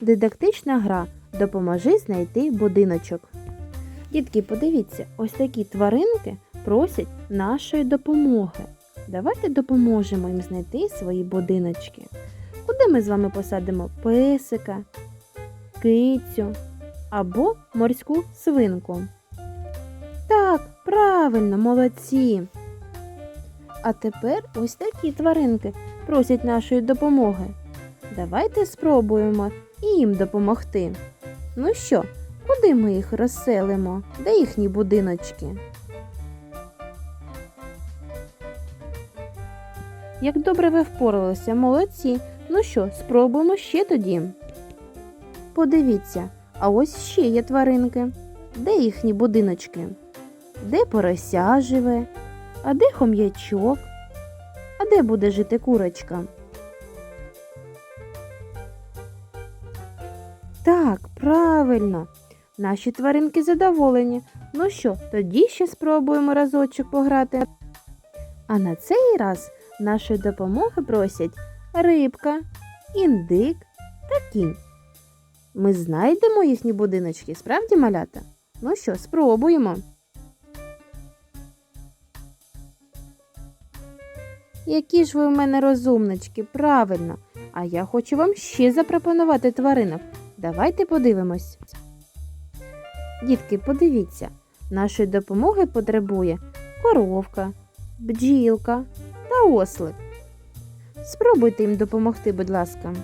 Дидактична гра Допоможи знайти будиночок. Дітки, подивіться, ось такі тваринки просять нашої допомоги. Давайте допоможемо їм знайти свої будиночки. Куди ми з вами посадимо песика, кицю або морську свинку? Так, правильно, молодці. А тепер ось такі тваринки просять нашої допомоги. Давайте спробуємо і їм допомогти. Ну що, куди ми їх розселимо? Де їхні будиночки? Як добре ви впоралися, молодці. Ну що, спробуємо ще тоді. Подивіться, а ось ще є тваринки. Де їхні будиночки? Де порося живе? А де хом'ячок? А де буде жити курочка? Так, правильно. Наші тваринки задоволені. Ну що, тоді ще спробуємо разочок пограти. А на цей раз нашої допомоги просять рибка, індик та кінь. Ми знайдемо їхні будиночки, справді малята? Ну що, спробуємо. Які ж ви у мене розумнички, правильно. А я хочу вам ще запропонувати тваринок. Давайте подивимось. Дітки, подивіться, нашої допомоги потребує коровка, бджілка та ослик. Спробуйте їм допомогти, будь ласка.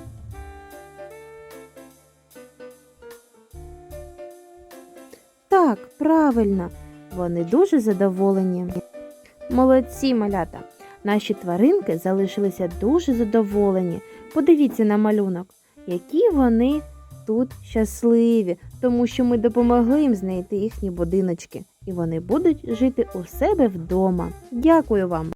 Так, правильно, вони дуже задоволені. Молодці, малята. Наші тваринки залишилися дуже задоволені. Подивіться на малюнок, які вони тут щасливі, тому що ми допомогли їм знайти їхні будиночки, і вони будуть жити у себе вдома. Дякую вам!